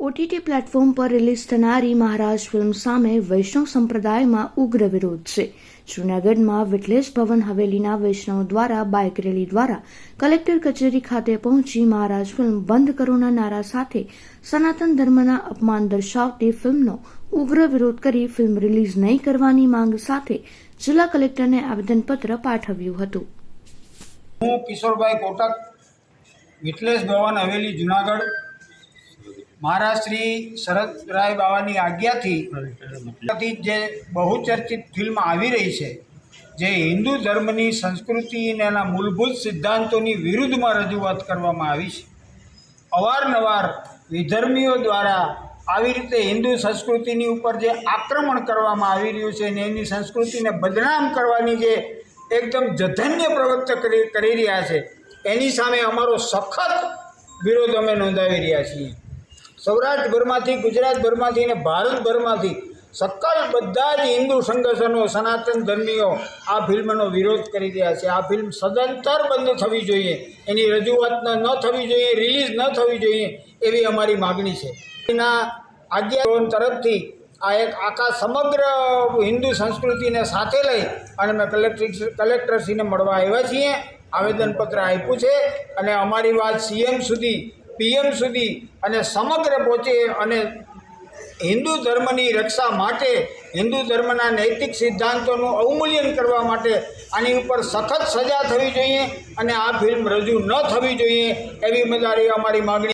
OTT platform પર release થનારી મહારાજ film સામે વૈષ્ણવ સંપ્રદાયમાં ઉગ્ર વિરોધ છે. જૂનાગઢમાં વિટલેશ ભવન હવેલીના વૈષ્ણવ દ્વારા બાઇક રેલી દ્વારા કલેક્ટર કચેરી ખાતે પહોંચી મહારાજ ફિલ્મ બંધ કરોના નારા સાથે સનાતન ધર્મના અપમાન દર્શાવતી ફિલ્મનો ઉગ્ર વિરોધ કરી ફિલ્મ રિલીઝ નહીં કરવાની માંગ સાથે જિલ્લા કલેક્ટરને આવેદનપત્ર પાઠવ્યું હતું. હું કિશોરભાઈ કોટક વિટલેશ ભવન હવેલી, જુનાગઢ. મહારાજ શ્રી શરદરાય બાવાની આજ્ઞાથી જે બહુચર્ચિત ફિલ્મ આવી રહી છે જે હિન્દુ ધર્મની સંસ્કૃતિ અને એના મૂળભૂત સિદ્ધાંતોની વિરુદ્ધમાં રજૂઆત કરવામાં આવી છે. અવારનવાર વિધર્મીઓ દ્વારા આવી રીતે હિન્દુ સંસ્કૃતિની ઉપર જે આક્રમણ કરવામાં આવી રહ્યું છે અને એની સંસ્કૃતિને બદનામ કરવાની જે એકદમ જધન્ય પ્રવૃત્ત કરી કરી રહ્યા છે એની સામે અમારો સખત વિરોધ અમે નોંધાવી રહ્યા છીએ. સૌરાષ્ટ્રભરમાંથી, ગુજરાતભરમાંથી અને ભારતભરમાંથી સકલ બધા જ હિન્દુ સંગઠનો, સનાતન ધર્મીઓ આ ફિલ્મનો વિરોધ કરી રહ્યા છે. આ ફિલ્મ સદંતર બંધ થવી જોઈએ. એની રજૂઆત ન થવી જોઈએ, રિલીઝ ન થવી જોઈએ એવી અમારી માગણી છે. એના આજ્ઞા તરફથી આ એક આખા સમગ્ર હિન્દુ સંસ્કૃતિને સાથે લઈ અને અમે કલેક્ટર કલેક્ટરશ્રીને મળવા આવ્યા છીએ. આવેદનપત્ર આપ્યું છે અને અમારી વાત સીએમ સુધી પીએમ સુધી અને સમગ્ર પહોંચે અને હિન્દુ ધર્મની રક્ષા માટે, હિન્દુ ધર્મના નૈતિક સિદ્ધાંતોનું અવમૂલ્યન કરવા માટે આની ઉપર સખત સજા થવી જોઈએ અને આ ફિલ્મ રજૂ ન થવી જોઈએ એવી મજારી અમારી માગણી